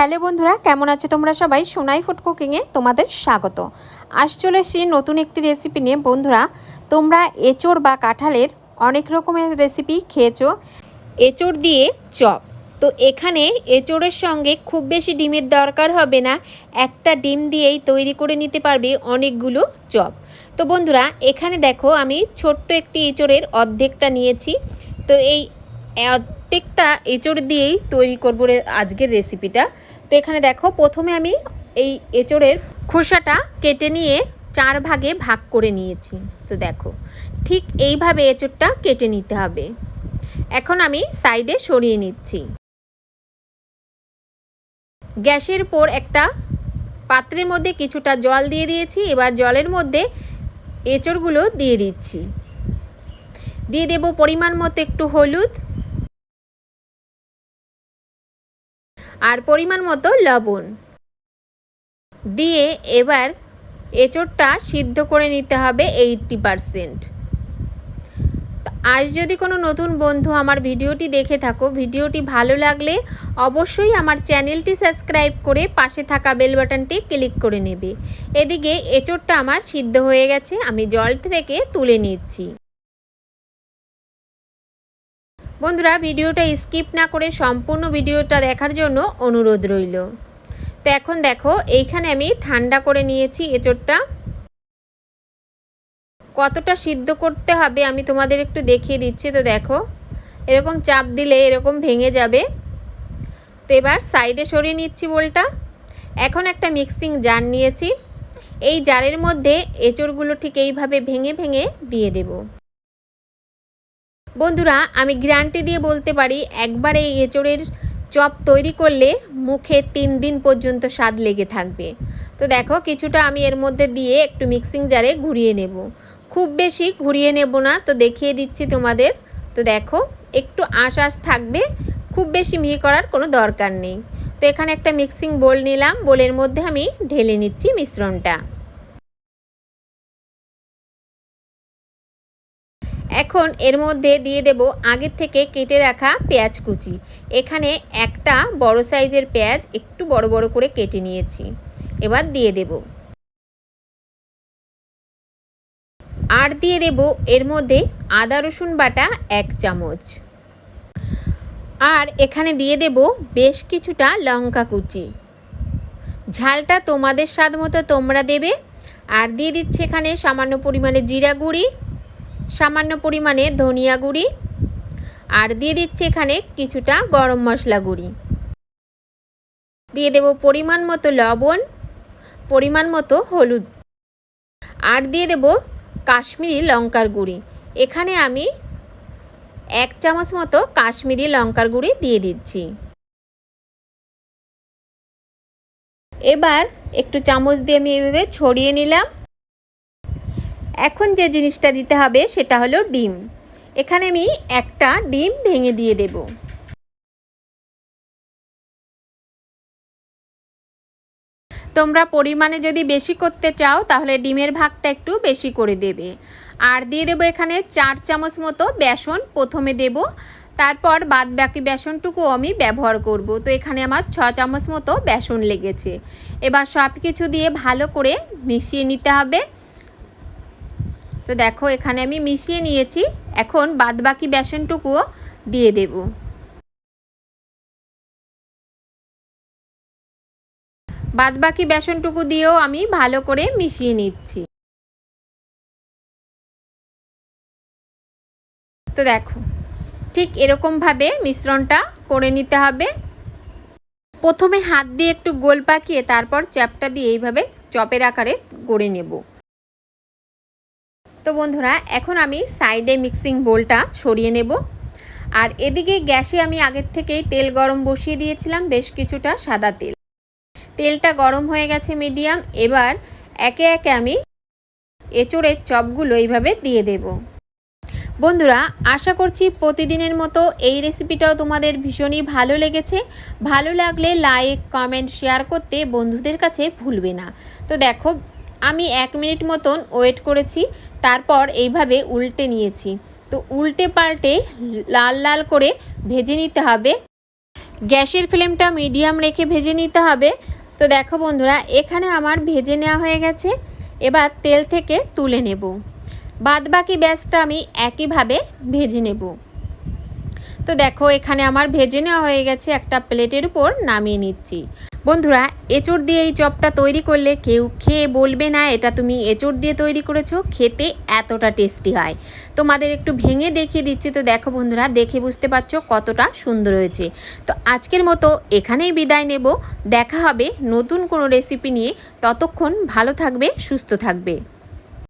Hello বন্ধুরা, কেমন আছো তোমরা সবাই? সোনাই ফুড কুকিংয়ে তোমাদের স্বাগত। আজ চলে এসেছি নতুন একটি রেসিপি নিয়ে। বন্ধুরা, তোমরা এঁচড় বা কাঁঠালের অনেক রকমের রেসিপি খেয়েছো। এঁচড় দিয়ে চপ। তো এখানে এঁচড়ের সঙ্গে খুব বেশি ডিমের দরকার হবে না। একটা ডিম দিয়েই তৈরি করে নিতে পারবে অনেকগুলো চপ। তো বন্ধুরা, এখানে দেখো, আমি ছোট্ট একটি এঁচড়ের অর্ধেকটা নিয়েছি। তো এই প্রত্যেকটা এঁচড় দিয়েই তৈরি করব আজকের রেসিপিটা তো এখানে দেখো, প্রথমে আমি এই এঁচড়ের খোসাটা কেটে নিয়ে চার ভাগে ভাগ করে নিয়েছি। তো দেখো, ঠিক এইভাবে এঁচড়টা কেটে নিতে হবে। এখন আমি সাইডে সরিয়ে নিচ্ছি। গ্যাসের পর একটা পাত্রের মধ্যে কিছুটা জল দিয়ে দিয়েছি, এবার জলের মধ্যে এঁচড়গুলো দিয়ে দিচ্ছি। দিয়ে দেব পরিমাণ মতো একটু হলুদ আর পরিমাণ মতো লবণ। দিয়ে এবার এঁচড়টা সিদ্ধ করে নিতে হবে এইটটি পারসেন্ট। আজ যদি কোনো নতুন বন্ধু আমার ভিডিওটি দেখে থাকো, ভিডিওটি ভালো লাগলে অবশ্যই আমার চ্যানেলটি সাবস্ক্রাইব করে পাশে থাকা বেল বাটনটি ক্লিক করে নেবে। এদিকে এঁচড়টা আমার সিদ্ধ হয়ে গেছে, আমি জল থেকে তুলে নিচ্ছি। বন্ধুরা, ভিডিওটা স্কিপ না করে সম্পূর্ণ ভিডিওটা দেখার জন্য অনুরোধ রইল। তো এখন দেখো, এইখানে আমি ঠান্ডা করে নিয়েছি এঁচড়টা। কতটা সিদ্ধ করতে হবে আমি তোমাদের একটু দেখিয়ে দিচ্ছি, তো দেখো। এরকম চাপ দিলে এরকম ভেঙে যাবে। তো এবার সাইডে সরিয়ে নিচ্ছি বোলটা। এখন একটা মিক্সিং জার নিয়েছি। এই জারের মধ্যে এঁচড়গুলো ঠিক এইভাবে ভেঙে ভেঙে দিয়ে দেবো। বন্ধুরা, আমি গ্যারান্টি দিয়ে বলতে পারি, একবারে এই এঁচড়ের চপ তৈরি করলে মুখে তিন দিন পর্যন্ত স্বাদ লেগে থাকবে। তো দেখো, কিছুটা আমি এর মধ্যে দিয়ে একটু মিক্সিং জারে ঘুরিয়ে নেব। খুব বেশি ঘুরিয়ে নেব না, তো দেখিয়ে দিচ্ছি তোমাদের। তো দেখো, একটু আঁশ থাকবে, খুব বেশি মিহি করার কোনো দরকার নেই। তো এখানে একটা মিক্সিং বোল নিলাম, বোলের মধ্যে আমি ঢেলে নিচ্ছি মিশ্রণটা। এখন এর মধ্যে দিয়ে দেব আগের থেকে কেটে রাখা পেঁয়াজ কুচি। এখানে একটা বড় সাইজের পেঁয়াজ একটু বড় বড় করে কেটে নিয়েছি। এবার দিয়ে দেব। আর দিয়ে দেব এর মধ্যে আদা, রসুন বাটা এক চামচ। আর এখানে দিয়ে দেব বেশ কিছুটা লঙ্কা কুচি। ঝালটা তোমাদের স্বাদ মতো তোমরা দেবে। আর দিয়ে দিচ্ছে এখানে সামান্য পরিমাণে জিরা গুঁড়ি। সামান্য পরিমাণে ধনিয়া গুঁড়ি আর দিয়ে দিচ্ছি এখানে কিছুটা গরম মশলা গুঁড়ি। দিয়ে দেব পরিমাণ মতো লবণ, পরিমাণ মতো হলুদ আর দিয়ে দেব কাশ্মীরি লঙ্কার গুঁড়ি। এখানে আমি এক চামচ মতো কাশ্মীরি লঙ্কার গুঁড়ি দিয়ে দিচ্ছি। এবার একটু চামচ দিয়ে আমি এভাবে ছড়িয়ে নিলাম। এখন যে জিনিসটা দিতে হবে সেটা হলো ডিম। এখানে আমি একটা ডিম ভেঙে দিয়ে দেব। তোমরা পরিমাণে যদি বেশি করতে চাও, তাহলে ডিমের ভাগটা একটু বেশি করে দেবে। আর দিয়ে দেবো এখানে চার চামচ মতো বেসন প্রথমে দেব। তারপর বাদ বাকি বেসনটুকু আমি ব্যবহার করব। তো এখানে আমার ছ চামচ মতো বেসন লেগেছে। এবার সব কিছু দিয়ে ভালো করে মিশিয়ে নিতে হবে। তো দেখো, এখানে আমি মিশিয়ে নিয়েছি। এখন বাদবাকি বেসনটুকুও দিয়ে দেব। বাদবাকি বেসনটুকু দিয়েও আমি ভালো করে মিশিয়ে নিচ্ছি। তো দেখো, ঠিক এরকমভাবে মিশ্রণটা করে নিতে হবে। প্রথমে হাত দিয়ে একটু গোল পাকিয়ে তারপর চ্যাপটা দিয়ে এইভাবে চপের আকারে গড়ে নেব। তো বন্ধুরা, এখন আমি সাইডে মিক্সিং বোলটা সরিয়ে নেব। আর এদিকে গ্যাসে আমি আগের থেকেই তেল গরম বসিয়ে দিয়েছিলাম বেশ কিছুটা সাদা তেল। তেলটা গরম হয়ে গেছে মিডিয়াম, এবার একে একে আমি এঁচড়ের চপগুলো এইভাবে দিয়ে দেব। বন্ধুরা, আশা করছি প্রতিদিনের মতো এই রেসিপিটাও তোমাদের ভীষণই ভালো লেগেছে। ভালো লাগলে লাইক, কমেন্ট, শেয়ার করতে বন্ধুদের কাছে ভুলবে না। তো দেখো আমি এক মিনিট মতন ওয়েট করেছি, তারপর এইভাবে উল্টে নিয়েছি। তো উল্টে পাল্টে লাল লাল করে ভেজে নিতে হবে। গ্যাসের ফ্লেমটা মিডিয়াম রেখে ভেজে নিতে হবে। তো দেখো বন্ধুরা, এখানে আমার ভেজে নেওয়া হয়ে গেছে। এবার তেল থেকে তুলে নেব। বাদ বাকি ব্যাসটা আমি একইভাবে ভেজে নেব। তো দেখো, এখানে আমার ভেজে নেওয়া হয়ে গেছে একটা প্লেটের উপর নামিয়ে নিচ্ছি। বন্ধুরা, এঁচড় দিয়ে এই চপটা তৈরি করলে কেউ খেয়ে বলবে না, এটা তুমি এঁচড় দিয়ে তৈরি করেছ, খেতে এতটা টেস্টি হয়। তোমাদের একটু ভেঙে দেখিয়ে দিচ্ছি, তো দেখো বন্ধুরা, দেখে বুঝতে পারছ কতটা সুন্দর হয়েছে। তো আজকের মতো এখানেই বিদায় নেব, দেখা হবে নতুন কোনো রেসিপি নিয়ে। ততক্ষণ ভালো থাকবে, সুস্থ থাকবে।